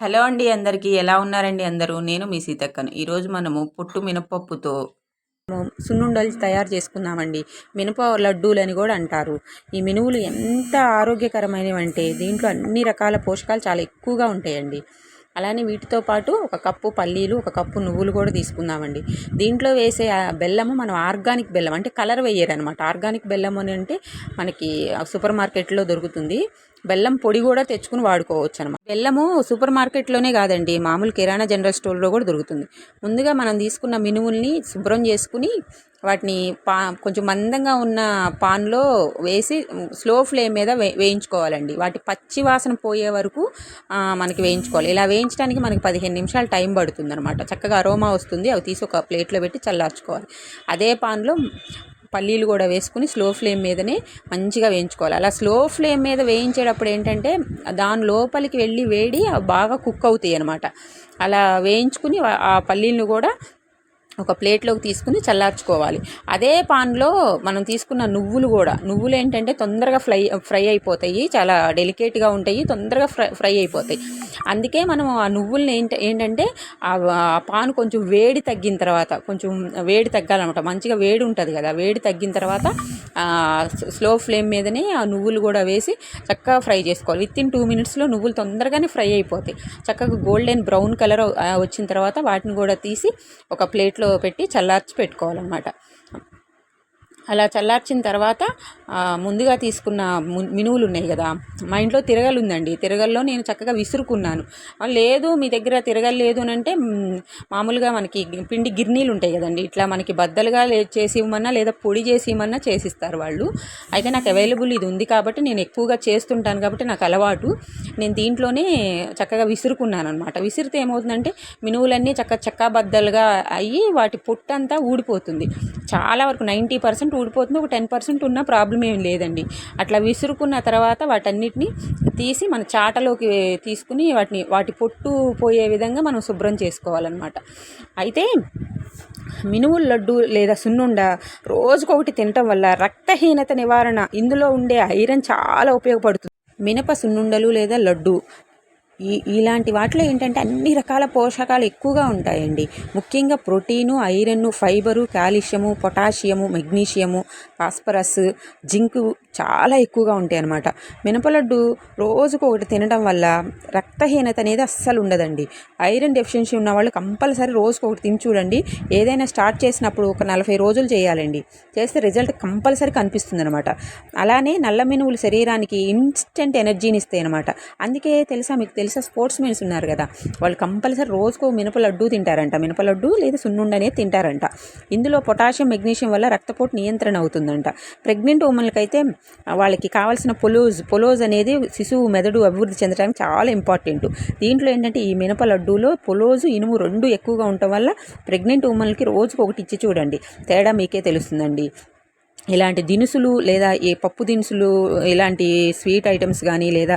Hello అండి అందరికీ ఎలా ఉన్నారండి అందరూ? నేను మీ సీతక్కను. ఈరోజు మనము పుట్టు మినపప్పుతో సున్నుండలు తయారు చేసుకుందామండి. మినప లడ్డూలు అని కూడా అంటారు. ఈ మినువులు ఎంత ఆరోగ్యకరమైనవి అంటే దీంట్లో అన్ని రకాల పోషకాలు చాలా ఎక్కువగా ఉంటాయండి. అలానే వీటితో పాటు ఒక కప్పు పల్లీలు ఒక కప్పు నువ్వులు కూడా తీసుకుందామండి. దీంట్లో వేసే ఆ బెల్లము మనం ఆర్గానిక్ బెల్లం అంటే కలర్ వేయరనమాట. ఆర్గానిక్ బెల్లం అని అంటే మనకి సూపర్ మార్కెట్లో దొరుకుతుంది. బెల్లం పొడి కూడా తెచ్చుకుని వాడుకోవచ్చు అనమాట బెల్లము సూపర్ మార్కెట్లోనే కాదండి మామూలు కిరాణా జనరల్ స్టోర్లో కూడా దొరుకుతుంది. ముందుగా మనం తీసుకున్న మినుముల్ని శుభ్రం చేసుకుని వాటిని పా కొంచెం మందంగా ఉన్న పాన్లో వేసి స్లో ఫ్లేమ్ మీద వే వేయించుకోవాలండి. వాటి పచ్చి వాసన పోయే వరకు మనకి వేయించుకోవాలి. ఇలా వేయించడానికి మనకి పదిహేను నిమిషాలు టైం పడుతుంది అనమాట చక్కగా అరోమా వస్తుంది అవి తీసి ఒక ప్లేట్లో పెట్టి చల్లార్చుకోవాలి. అదే పాన్లో పల్లీలు కూడా వేసుకుని స్లో ఫ్లేమ్ మీదనే మంచిగా వేయించుకోవాలి. అలా స్లో ఫ్లేమ్ మీద వేయించేటప్పుడు ఏంటంటే దాని లోపలికి వెళ్ళి వేడి బాగా కుక్ అవుతాయి అనమాట అలా వేయించుకుని ఆ పల్లీలను కూడా ఒక ప్లేట్లోకి తీసుకుని చల్లార్చుకోవాలి. అదే పాన్లో మనం తీసుకున్న నువ్వులు కూడా. నువ్వులు ఏంటంటే తొందరగా ఫ్రై ఫ్రై అయిపోతాయి. చాలా డెలికేట్గా ఉంటాయి. తొందరగా ఫ్రై ఫ్రై అయిపోతాయి. అందుకే మనం ఆ నువ్వుల్ని ఏంట ఏంటంటే ఆ పాన్ కొంచెం వేడి తగ్గిన తర్వాత కొంచెం వేడి తగ్గాలన్నమాట. మంచిగా వేడి ఉంటుంది కదా. వేడి తగ్గిన తర్వాత స్లో ఫ్లేమ్ మీదనే ఆ నువ్వులు కూడా వేసి చక్కగా ఫ్రై చేసుకోవాలి. విత్ ఇన్ టూ మినిట్స్లో నువ్వులు తొందరగానే ఫ్రై అయిపోతాయి. చక్కగా గోల్డెన్ బ్రౌన్ కలర్ వచ్చిన తర్వాత వాటిని కూడా తీసి ఒక ప్లేట్లో పెట్టి చల్లార్చి పెట్టుకోవాలన్నమాట. అలా చల్లార్చిన తర్వాత ముందుగా తీసుకున్న మినువులు ఉన్నాయి కదా మా ఇంట్లో తిరగలు ఉందండి. తిరగల్లో నేను చక్కగా విసురుకున్నాను. లేదు మీ దగ్గర తిరగలు లేదు అని అంటే మామూలుగా మనకి పిండి గిర్నీలు ఉంటాయి కదండి. ఇట్లా మనకి బద్దలుగా చేసి ఇవ్వమన్నా లేదా పొడి చేసి ఇవ్వమన్నా చేసిస్తారు వాళ్ళు. అయితే నాకు అవైలబుల్ ఇది ఉంది కాబట్టి నేను ఎక్కువగా చేస్తుంటాను కాబట్టి నాకు అలవాటు. నేను దీంట్లోనే చక్కగా విసురుకున్నాను అనమాట విసిరితే ఏమవుతుందంటే మినువులన్నీ చక్క చక్కా బద్దలుగా అయ్యి వాటి పొట్టంతా ఊడిపోతుంది. చాలా వరకు నైంటీ పర్సెంట్ ఊడిపోతుంది. ఒక టెన్ పర్సెంట్ ఉన్న ప్రాబ్లం ఏం లేదండి. అట్లా విసురుకున్న తర్వాత వాటన్నిటిని తీసి మన చాటలోకి తీసుకుని వాటిని వాటి పొట్టు పోయే విధంగా మనం శుభ్రం చేసుకోవాలన్నమాట. అయితే మినుముల లడ్డు లేదా సున్నుండ రోజుకొకటి తినటం వల్ల రక్తహీనత నివారణ ఇందులో ఉండే ఐరన్ చాలా ఉపయోగపడుతుంది. మినప సున్నుండలు లేదా లడ్డు ఈ ఇలాంటి వాటిలో ఏంటంటే అన్ని రకాల పోషకాలు ఎక్కువగా ఉంటాయండి. ముఖ్యంగా protein iron fibre calcium potassium magnesium phosphorus zinc చాలా ఎక్కువగా ఉంటాయి అన్నమాట. మినపలడ్డు రోజుకు ఒకటి తినడం వల్ల రక్తహీనత అనేది అస్సలు ఉండదండి. ఐరన్ డెఫిషియన్సీ ఉన్న వాళ్ళు కంపల్సరీ రోజుకు ఒకటి తిని చూడండి. ఏదైనా స్టార్ట్ చేసినప్పుడు ఒక నలభై రోజులు చేయాలండి. చేస్తే రిజల్ట్ కంపల్సరీ కనిపిస్తుంది అనమాట అలానే నల్ల మినువులు శరీరానికి ఇన్స్టెంట్ ఎనర్జీని ఇస్తాయి అనమాట అందుకే తెలుసా మీకు తెలుసా స్పోర్ట్స్ మెన్స్ ఉన్నారు కదా వాళ్ళు కంపల్సరీ రోజుకు మినపలడ్డు తింటారంట. మినపలడ్డు లేదా లేదా అనేది తింటారంట. ఇందులో పొటాషియం మెగ్నీషియం వల్ల రక్తపోటు నియంత్రణ అవుతుందంట. ప్రెగ్నెంట్ ఉమెన్లకైతే వాళ్ళకి కావాల్సిన పొలోజ్ పొలోజ్ అనేది శిశువు మెదడు అభివృద్ధి చెందడానికి చాలా ఇంపార్టెంట్. దీంట్లో ఏంటంటే ఈ మినప లడ్డూలో పొలోజు ఇనుము రెండు ఎక్కువగా ఉండటం వల్ల ప్రెగ్నెంట్ ఉమెన్కి రోజుకు ఒకటి ఇచ్చి చూడండి. తేడా మీకే తెలుస్తుందండి. ఇలాంటి దినుసులు లేదా ఏ పప్పు దినుసులు ఇలాంటి స్వీట్ ఐటమ్స్ కానీ లేదా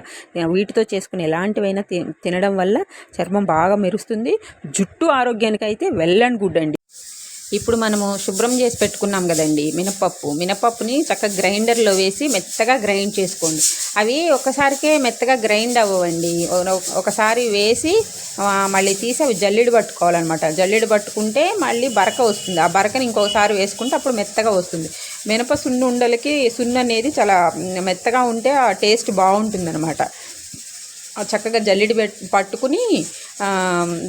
వీటితో చేసుకుని ఎలాంటివైనా తినడం వల్ల చర్మం బాగా మెరుస్తుంది. జుట్టు ఆరోగ్యానికి అయితే వెల్ అండ్ గుడ్ అండి. ఇప్పుడు మనము శుభ్రం చేసి పెట్టుకున్నాం కదండి మినపప్పు. మినపప్పుని చక్కగా గ్రైండర్లో వేసి మెత్తగా గ్రైండ్ చేసుకోండి. అవి ఒకసారికే మెత్తగా గ్రైండ్ అవ్వండి. ఒకసారి వేసి మళ్ళీ తీసి అవి జల్లెడు పట్టుకోవాలన్నమాట. జల్లెడు పట్టుకుంటే మళ్ళీ బరక వస్తుంది. ఆ బరకని ఇంకొకసారి వేసుకుంటే అప్పుడు మెత్తగా వస్తుంది. మినప సున్ను ఉండలకి సున్ను అనేది చాలా మెత్తగా ఉంటే ఆ టేస్ట్ బాగుంటుంది అనమాట చక్కగా జల్లిడి పట్టుకుని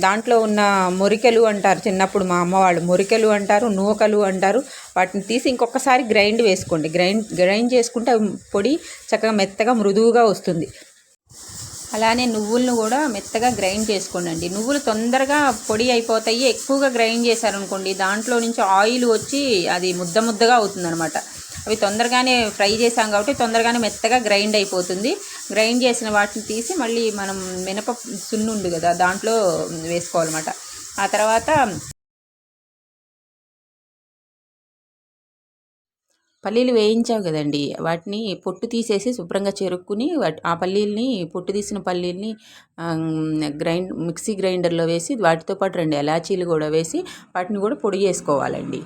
దాంట్లో ఉన్న మురికెలు అంటారు. చిన్నప్పుడు మా అమ్మ వాళ్ళు మురికెలు అంటారు నూకలు అంటారు. వాటిని తీసి ఇంకొకసారి గ్రైండ్ వేసుకోండి. గ్రైండ్ గ్రైండ్ చేసుకుంటే పొడి చక్కగా మెత్తగా మృదువుగా వస్తుంది. అలానే నువ్వులను కూడా మెత్తగా గ్రైండ్ చేసుకోండి నువ్వులు తొందరగా పొడి అయిపోతాయి. ఎక్కువగా గ్రైండ్ చేశారనుకోండి దాంట్లో నుంచి ఆయిల్ వచ్చి అది ముద్ద ముద్దగా అవుతుందన్నమాట. అవి తొందరగానే ఫ్రై చేసాం కాబట్టి తొందరగానే మెత్తగా గ్రైండ్ అయిపోతుంది. గ్రైండ్ చేసిన వాటిని తీసి మళ్ళీ మనం మినప సున్నుండు కదా దాంట్లో వేసుకోవాలన్నమాట. ఆ తర్వాత పల్లీలు వేయించావు కదండి వాటిని పొట్టు తీసేసి శుభ్రంగా చెరుక్కుని ఆ పల్లీల్ని పొట్టు తీసిన పల్లీల్ని గ్రైండ్ మిక్సీ గ్రైండర్లో వేసి వాటితో పాటు రెండు ఎలాచీలు కూడా వేసి వాటిని కూడా పొడి చేసుకోవాలండి.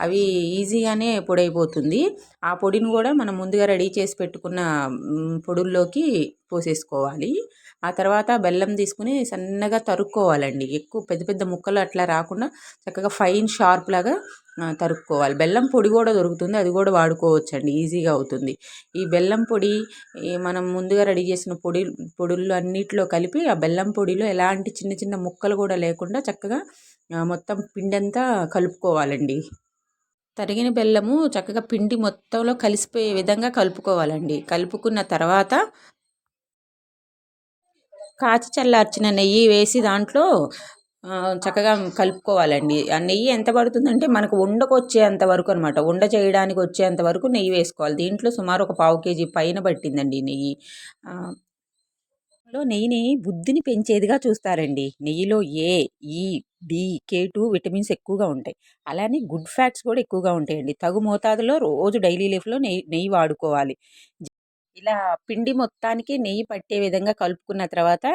అవి ఈజీగానే పొడైపోతుంది. ఆ పొడిని కూడా మనం ముందుగా రెడీ చేసి పెట్టుకున్న పొడుల్లోకి పోసేసుకోవాలి. ఆ తర్వాత బెల్లం తీసుకుని సన్నగా తరుక్కోవాలండి. ఎక్కువ పెద్ద పెద్ద ముక్కలు అట్లా రాకుండా చక్కగా ఫైన్ షార్ప్ లాగా తరుక్కోవాలి. బెల్లం పొడి కూడా దొరుకుతుంది. అది కూడా వాడుకోవచ్చండి. ఈజీగా అవుతుంది. ఈ బెల్లం పొడి మనం ముందుగా రెడీ చేసిన పొడి పొడుల్లో అన్నిట్లో కలిపి ఆ బెల్లం పొడిలో ఎలాంటి చిన్న చిన్న ముక్కలు కూడా లేకుండా చక్కగా మొత్తం పిండంతా కలుపుకోవాలండి. తరిగిన బెల్లము చక్కగా పిండి మొత్తంలో కలిసిపోయే విధంగా కలుపుకోవాలండి. కలుపుకున్న తర్వాత కాచి చల్లార్చిన నెయ్యి వేసి దాంట్లో చక్కగా కలుపుకోవాలండి. ఆ నెయ్యి ఎంత పడుతుందంటే మనకు ఉండకు వచ్చేంత వరకు అనమాట ఉండ చేయడానికి వచ్చేంత వరకు నెయ్యి వేసుకోవాలి. దీంట్లో సుమారు ఒక పావు కేజీ పైన పట్టిందండి నెయ్యి. లో నెయ్యిని బుద్ధిని పెంచేదిగా చూస్తారండి. నెయ్యిలో ఏ ఈ డి కే టూ విటమిన్స్ ఎక్కువగా ఉంటాయి. అలానే గుడ్ ఫ్యాట్స్ కూడా ఎక్కువగా ఉంటాయండి. తగు మోతాదులో రోజు డైలీ లైఫ్లో నెయ్యి నెయ్యి వాడుకోవాలి. ఇలా పిండి మొత్తానికి నెయ్యి పట్టే విధంగా కలుపుకున్న తర్వాత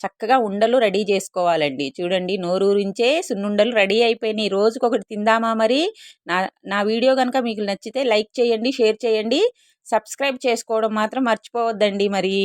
చక్కగా ఉండలు రెడీ చేసుకోవాలండి. చూడండి నోరూరించే సున్నుండలు రెడీ అయిపోయినాయి. రోజుకొకటి తిందామా మరి? నా నా వీడియో కనుక మీకు నచ్చితే లైక్ చేయండి షేర్ చేయండి. సబ్స్క్రైబ్ చేసుకోవడం మాత్రం మర్చిపోవద్దండి మరి.